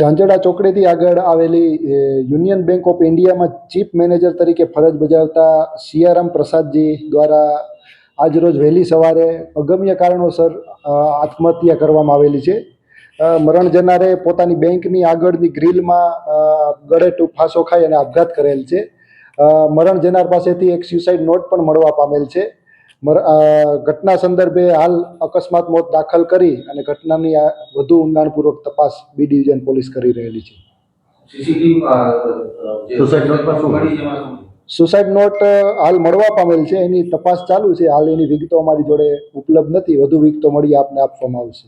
ઝાંઝડા ચોકડીથી આગળ આવેલી યુનિયન બેંક ઓફ ઇન્ડિયામાં ચીફ મેનેજર તરીકે ફરજ બજાવતા સિયારામ પ્રસાદજી દ્વારા આજરોજ વહેલી સવારે અગમ્ય કારણોસર આત્મહત્યા કરવામાં આવેલી છે. મરણ જનારે પોતાની બેંકની આગળની ગ્રીલમાં ગળે ફાંસો ખાઈ અને આપઘાત કરેલ છે. મરણ જનાર પાસેથી એક સ્યુસાઇડ નોટ પણ મળવા પામેલ છે. ઘટના સંદર્ભે હાલ અકસ્માત મોત દાખલ કરી અને ઘટનાની આ વધુ ઊંડાણપૂર્વક તપાસ બી ડિવિઝન પોલીસ કરી રહેલી છે. સુસાઇડ નોટ હાલ મળવા પામેલ છે. એની તપાસ ચાલુ છે. હાલ એની વિગતો અમારી જોડે ઉપલબ્ધ નથી. વધુ વિગતો મળી આપને આપવામાં આવશે.